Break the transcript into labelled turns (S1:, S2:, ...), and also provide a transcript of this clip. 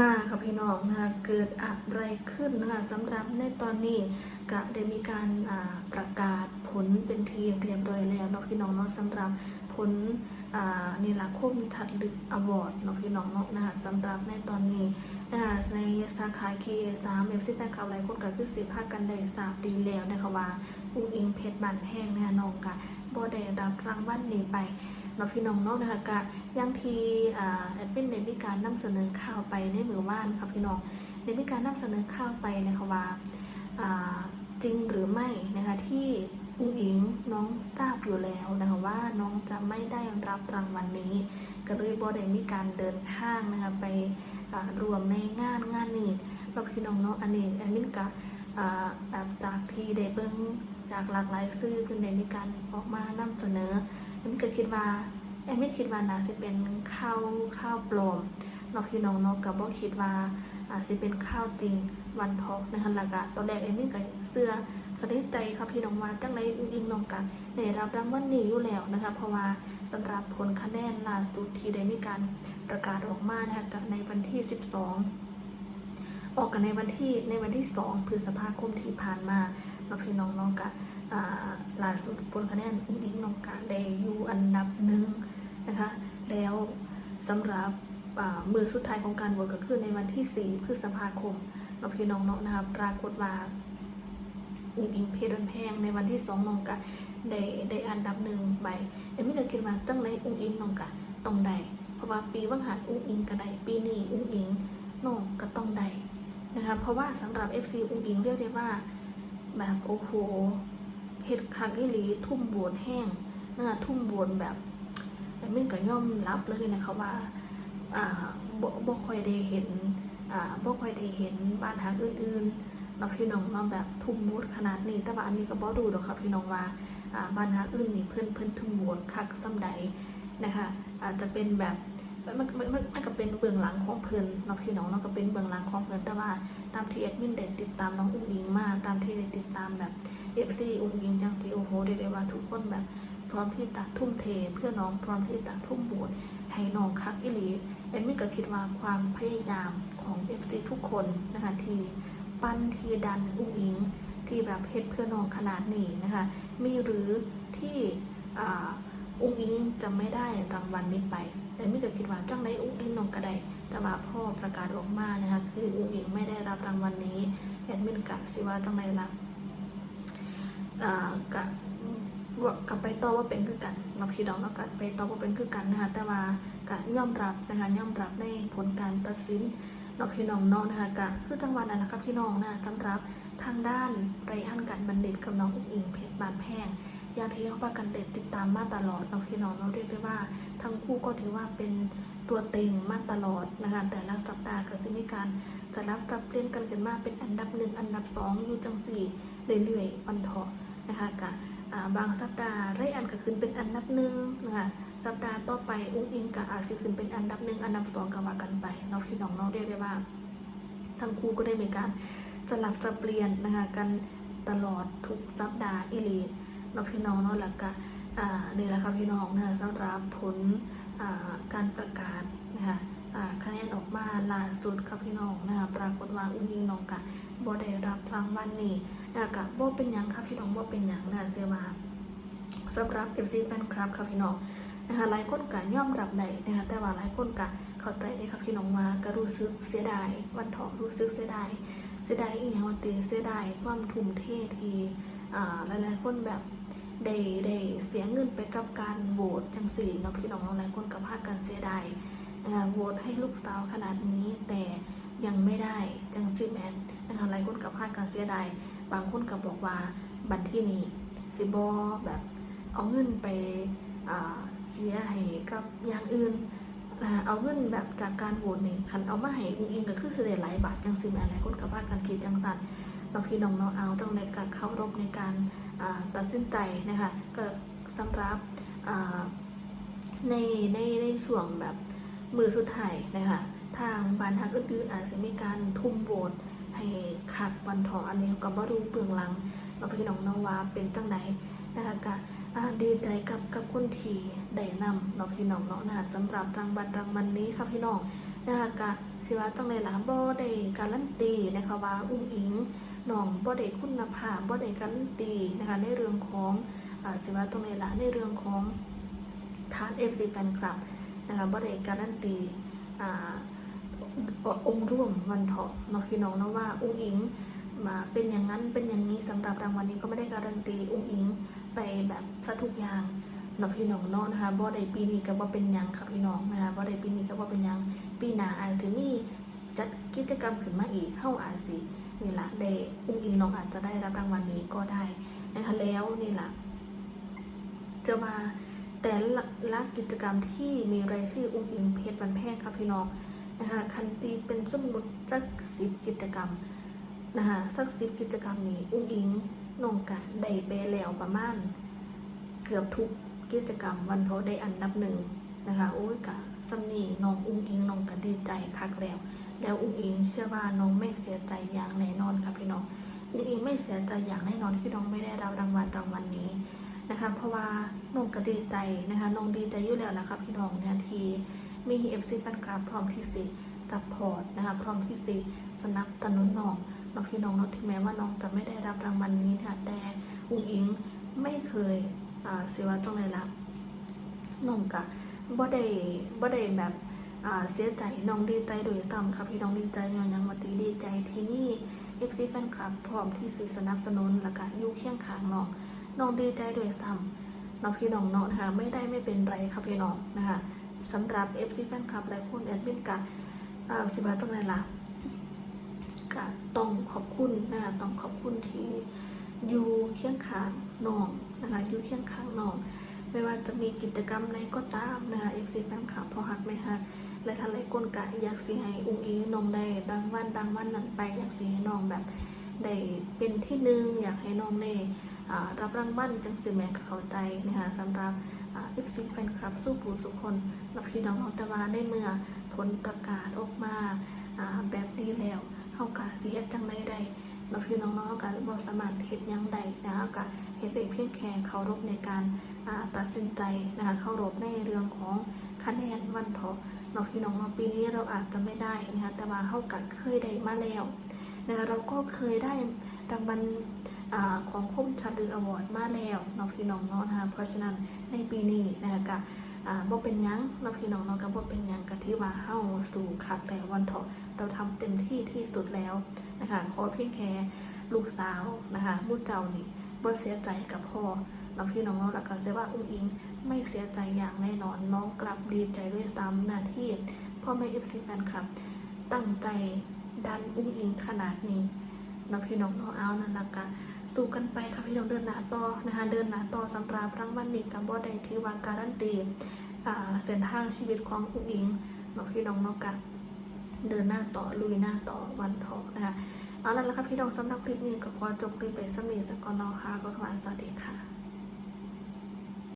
S1: มาค่ะพี่น้องนะคะเกิดอะไรขึ้นนะคะสำหรับในตอนนี้ก็ได้มีการประกาศผลเป็นทีมเรียบร้อยแล้วเนาะพี่น้องเนาะสำหรับผลนี่ละคมถัดลึกอวอร์ดเนาะพี่น้องเนาะนะคะสำหรับในตอนนี้นะคะในสาขา KA3 เอฟซีแฟนคลับหลายคนก็คือสิพากันได้ทราบดีแล้วนะคะว่าอุ้งอิงเพชรบานแห้งแนะคะน้องกะบ่ได้รับรางวัลนี้ไป นาะพี่น้องเนาะนะคะกะยังทีแอดมินได้มีการนำเสนอข่าวไปในมือว่านค่ะพี่น้องได้มีการนำเสนอข่าวไปนะคะว่าจริงหรือไม่นะคะที่อุ้งอิงน้องทราบอยู่แล้วนะคะว่าน้องจะไม่ได้รับรางวัลนี้ ก็เลยบอได้มีการเดินทางนะคะไปรวมในงานงานนี้เราพี่น้องเนาะอันนี้แอดมินกะแบบจากที่ได้เบิ้งจากหลากหลายสื่อเพิ่นได้มีการออกมานำเสนอ แอมก็คิดว่าแอมไม่คิดว่าน่าสิเป็นข้าวข้าวปลอมเนอกพี่น้องเนาะกับบ่คิดว่าอาจสิเป็นข้าวจริงวันทอกนะคะล้วก็ตอนแรกแอมมี่ก็เสื้อสนิทใจครับพี่น้องว่าจังไรอิงน้องกันได้รับรางวัลนี้อยู่แล้วนะคะ เพราะว่าสำหรับผลคะแนนล่าสุดที่ได้มีการประกาศออกมานะคะกับในวันที่ 12 ออกกันในวันที่ในวันที่ 2 พฤษภาคมที่ผ่านมา เนาะพี่น้องเนาะกะล่าสุดผลคะแนนอุ้งอิงน้องกาได้อยู่อันดับหนึ่งนะคะ แล้วสำหรับมือสุดท้ายของการโหวตก็คือในวันที่ 4 พฤษภาคมเราพี่น้องเนาะนะคะปรากฏว่าอุ้งอิงเพชรแพงในวันที่สองน้องกะได้ได้อันดับหนึ่งไปเอ็มไม่เคยคิดว่าตั้งไรอุ้งอิงน้องกะต้องได้เพราะว่าปีว่างหันอุ้งอิงก็ได้ปีนี้อุ้งอิงน้องก็ต้องได้นะคะเพราะว่าสำหรับ FC อุ้งอิงเรียกได้ว่า แบบโอ้โหเฮ็ดคักอีหลีทุ่มโบนแห้งนะทุ่มโบนแบบแต่มินก็ย่อมรับเลยนะคะว่าอ่าบ่บ่ค่อยได้เห็นอ่าบ่ค่อยได้เห็นบ้านทางอื่นๆเนาะพี่น้องเนาะแบบทุ่มโบนขนาดนี้แต่ว่าอันนี้ก็บ่รู้ดอกค่ะพี่น้องว่าอ่าบ้านทางอื่นนี่เพิ่นเพิ่นทุ่มโบนคักส่ำใดนะคะอาจจะเป็นแบบ มันมันมันมันก็เป็นเบื้องหลังของเพิ่นเนาะพี่น้องเนาะก็เป็นเบื้องหลังของเพิ่นแต่ว่าตามที่แอดมินได้ติดตามน้องอุ้งอิงมาตามที่ได้ติดตามแบบเอฟซีอุ้งยิงจังทีโอโหเรียกได้ว่าทุกคนแบบ พร้อมที่จะทุ่มเท เพื่อน้องพร้อมที่จะทุ่มโบทให้น้องคักอิลีเอ็นไม่ก็คิดว่าความพยายามของเอฟซีทุกคนนะคะที่ปั้นที่ดันอุ้งอิงที่แบบเฮ็ดเพื่อน้องขนาดนี้นะคะมีหรือที่อ่า อุ้งอิงจะไม่ได้รางวัลนี้ไป แต่ไม่ก็คิดว่าจังได้อุ้งอิงน้องก็ไดแต่ว่าพ่อประกาศออกมานะคะคืออุ้งอิงไม่ได้รับรางวัลนี้แอดมินกะสิว่าจังไดล่ะอ่ากะว่ากลับไปต่อว่าเป็นคือกันเราพี่น้องเรากะไปต่อว่าเป็นคือกันนะคะแต่ว่ากะยอมรับนะคะยอมรับในผลการตัดสินเราพี่น้องเนาะนะคะกะคือจังหวัดนั้นนะคะพี่น้องนะสำหรับทางด้านไรอันกันบัณฑิตกับน้องอุ้งอิงเพชรบานแพง ย่างที่เขาประกันเด็ดติดตามมาตลอดเราพี่น้องเราเรียกได้ว่า ทั้งคู่ก็ถือว่าเป็นตัวเต็งมาตลอดนะคะแต่ละสัปดาห์ก็จะมีการจะรับจับเล่นกันกันมาเป็นอันดับหนึ่งอันดับสองอยู่จังสี่เรื่อยๆวันเถาะนะคะกะอ่าบางสัปดาห์ไรอันก็ขึ้นเป็นอันดับหนึ่งนะคะสัปดาห์ต่อไปอุ้งอิงก็อาจจะขึ้นเป็นอันดับหนึ่งอันดับสองก็ว่ากันไปเนาพี่น้องเนาเรียกได้ว่า ทั้งคู่ก็ได้มีการสลับสับเปลี่ยนนะคะกันตลอดทุกสัปดาห์อีหลี นาะพี่น้องเนาะแล้วก็อ่านี่แหละค่ะพี่น้องนะคะสำหรับผลการประกาศนะคะคะแนนออกมาล่าสุดค่ะพี่น้องนะคะปรากฏว่าอุ้งอิงน้องกะบ่ได้รับรางวัลนี้นะคะกะบ่เป็นยังครับพี่น้องบ่เป็นยังนะเสียว่าสำหรับ FC แฟนคลับครับพี่น้องนะคะหลายคนกะย่อมรับได้นะคะแต่ว่าหลายคนกะเข้าใจได้ครับพี่น้องว่าก็รู้สึกเสียดายวันทองรู้สึกเสียดายเสียดายอีหยังวันตีเสียดายความทุ่มเทที่อ่าหลายๆคนแบบ ได้ได้เสียเงินไปกับการโหวตจังสี่เนาะพี่น้องหลายคนก็พากันเสียดายโหวตให้ลูกสาวขนาดนี้แต่ยังไม่ได้จังสิแมนนะคะหลายคนก็พากันเสียดายบางคนก็บอกว่าบันที่นี้สิบอแบบเอาเงินไปเสียให้กับอย่างอื่นเอาเงินแบบจากการโหวตนี่คันเอามาให้อุ้งอิงก็คือคือได้หลายบาทจังสิแม่หลายคนก็ว่ากันคิดจังสัน เราพี่น้องเนาะเอาต้องในการเข้ารบในการตัดสินใจนะคะก็สำหรับในในในส่วนแบบมือสุดท้ายนะคะทางบ้านทางอื่นๆอาจจะมีการทุ่มโหวตให้ขัดวันถออันนี้ก็บ่รู้เปลืองหลังเราพี่น้องเนาะว่าเป็นตั้งใดนนะคะก็ดีใจกับกับคนทีได้นำเนาะพี่น้องเนาะนะสำหรับรางวัลรางวัลนี้ค่ะพี่น้องนะคะก็สิว่าจังไดล่ะบ่ได้การันตีนะคะว่าอุ้งอิง น้องบ่ได้คุณภาพบ่ได้การันตีนะคะในเรื่องของอาสิว่าตรงไดล่ะในเรื่องของฐาน FC แฟนคลับนะคะบ่ได้การันตีอ่าองค์ร่วมวันเถาะเนาะพี่น้องนะว่าอุ้งอิงมาเป็นอย่างนั้นเป็นอย่างนี้สำหรับรางวัลนี้ก็ไม่ได้การันตีอุ้งอิงไปแบบซะทุกอย่างเนาะพี่น้องเนาะนะคะบ่ได้ปีนี้ก็บ่เป็นหยังค่ะพี่น้องนะคะบ่ได้ปีนี้ก็บ่เป็นหยังปีหน้าอาจจะมี จัดกิจกรรมขึ้นมาอีกเฮาอาสินี่ละได้อุ้งอิงน้องอาจจะได้รับรางวัลนี้ก็ได้นะคะแล้วนี่ละจะมาแต่ละละกิจกรรมที่มีรายชื่ออุ้งอิงเพชรวันแพงค่ะพี่น้องนะคะคันตีเป็นสมมุติสักสิบกิจกรรมนะคะสักสิบกิจกรรมนี้อุ้งอิงน้องกะได้ไปแล้วประมาณ เกือบทุกกิจกรรมวันโทได้อันดับหนึ่งนะคะโอ้ยกะ ซัมนี่น้องอุ้งอิงน้องก็ดีใจคักแล้ว แล้วอุ้งอิงเชื่อว่าน้องไม่เสียใจอย่างแน่นอนค่ะพี่น้องอุ้งอิงไม่เสียใจอย่างแน่นอนที่น้องไม่ได้รับรางวัลรางวัลนี้นะคะ เพราะว่าน้องก็ดีใจนะคะน้องดีใจอยู่แล้วนะคะพี่น้องเนี่ยทีมีเอฟซีแฟนคลับพร้อมที่สิซัพพอร์ตนะคะพร้อมที่สิสนับสนุนน้องน้องพี่น้องเนาะถึงแม้ว่าน้องจะไม่ได้รับรางวัลนี้ค่ะแต่อุ้งอิงไม่เคยอ่าสิว่าตรงไหนล่ะน้องกะ บ่ได้บ่ได้แบบอ่าเสียใจน้องดีใจโดยซ้ำค่ะพี่น้องดีใจย้อนยังมาตีดีใจที่นี่ FC แฟนคลับพร้อมที่สิสนับสนุนแล้วก็ยู่เคียงข้างน้องน้องดีใจโดยซ้ำน้องพี่น้องเนาะนะคะไม่ได้ไม่เป็นไรค่ะพี่น้องนะคะสำหรับ FC แฟนคลับหลายคนแอดมินกะอ่าสิว่าตรงไหนล่ะกะต้องขอบคุณนะคะต้องขอบคุณที่อยู่เคียงข้างน้องนะคะอยู่เคียงข้างน้อง ไม่ว่าจะมีกิจกรรมใดก็ตามนะคะเอฟซีแฟนคลับพอหักไม่หักและทะเลก้นกะอยากสีให้อุ้งอิงน้องได้ดังวันดังวันนั้นไปอยากสีให้น้องแบบได้เป็นที่หนึ่งอยากให้น้องได้รับรางวัลจังสิแม่ก็เข้าใจนะคะสำหรับเอฟซีแฟนคลับสู้ผู้สุคนและพี่น้องน้องแต่ว่าได้เมื่อผลประกาศออกมาแบบนี้แล้วเฮากะสิเฮ็ดจังไดได้ เราพี่น้องๆก็บ่สามารถเฮ็ดยังใดนะคะก็เฮ็ดได้เพียงแค่เคารพในการตัดสินใจนะคะเคารพในเรื่องของคะแนนวันเถาะเราพี่น้องๆปีนี้เราอาจจะไม่ได้นะคะแต่ว่าเฮาก็เคยได้มาแล้วนะคะเราก็เคยได้รางวัลของคมชัดลืออวอร์ดมาแล้วเนาพี่น้องเนาะนะคะเพราะฉะนั้นในปีนี้นะคะก็ อ่าบ่เป็นยังเราพี่น้องเนาะก็บ่เป็นยังก็ที่ว่าเฮาสู่คักแต่วันเถาะเราทำเต็มที่ที่สุดแล้วนะคะขอเพียงแค่ลูกสาวนะคะมู้เจ้านี่บ่เสียใจกับพ่อเราพี่น้องเราละกันเสียว่าอุ้งอิงไม่เสียใจอย่างแน่นอนน้องกลับดีใจด้วยซ้ำหน้าที่พ่อแม่เอฟซีแฟนคลับ ตั้งใจดันอุ้งอิงขนาดนี้เราพี่น้องน้องเอานั่นละกัน สู้กันไปค่ะพี่น้องเดินหน้าต่อนะคะเดินหน้าต่อสำหรับรางวัลนี้กับบอได้ที่ว่าการันตีเส้นทางชีวิตของอุ้งอิงเนาพี่น้องเนาะกันเดินหน้าต่อลุยหน้าต่อวันทองนะคะเอาละแล้วครับพี่น้องสำหรับคลิปนี้ก็ขอจบคลิปไปสมีสกก่อนเนาะค่ะก็ขอสวัสดีค่ะ